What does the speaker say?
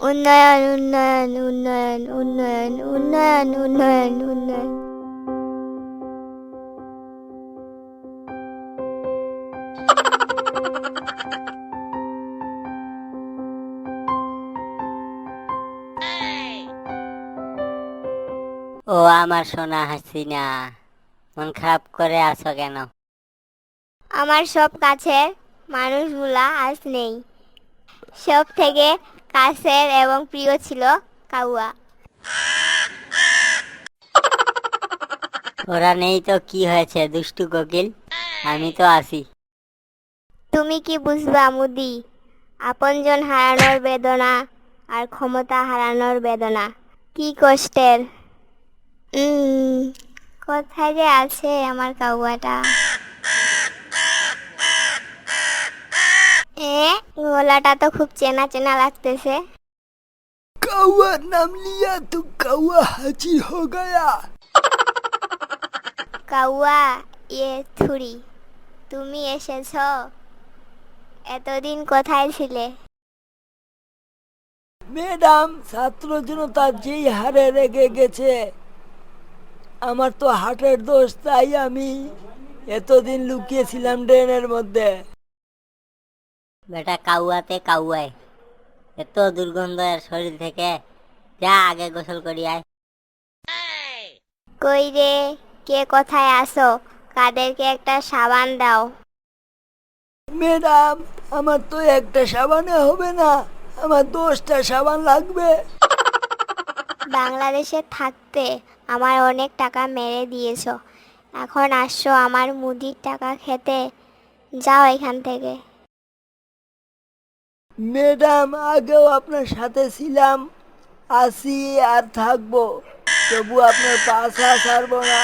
উন্নয়ন উন্নয়ন উন্নয়ন উন্নয়ন উন্নয়ন উন্নয়ন উন্নয়ন ও আমার সোনা হাসিনা মন খারাপ করে আছো কেন? আমার সব কাছের মানুষগুলা আজ নেই। সব থেকে কাছের এবং প্রিয় ছিল কাউয়া। ওরা নেই তো কি হয়েছে দুষ্টু কোকিল? আমি তো আছি তুমি কি বুঝবা মুদি? আপনজন হারানোর বেদনা আর ক্ষমতা হারানোর বেদনা। কি কষ্টের। কোথায় যে আছে আমার কাউয়াটা? এ গলাটা তো খুব চেনা চেনা লাগতেছে कौआ नाम लिया तो कौआ हाजिर हो गया কাউয়া ইয়ে থুরি তুমি এসেছ এতদিন কোথায় ছিলে ম্যাডাম ছাত্র জনতা যেই হারে রেগে গেছে আমার তো হার্টের দোষ তাই আমি এতদিন লুকিয়েছিলাম ড্রেনের মধ্যে বেটা কাউয়াতে কাউয়ায় এত দুর্গন্ধ এর শরীর থেকে যা আগে গোসল করি আয়। কই রে? কে কোথায় আসো কাদেরকে একটা সাবান দাও। ম্যাডাম আমার তো একটা সাবানে হবে না। আমার দশটা সাবান লাগবে। বাংলাদেশে থাকতে আমার অনেক টাকা মেরে দিয়েছ। এখন আসছো আমার মুদির টাকা খেতে। যাও এখান থেকে। ম্যাডাম আগেও আপনার সাথে ছিলাম। আসি আর থাকব। তবু আপনার পাশা ছাড়বো না।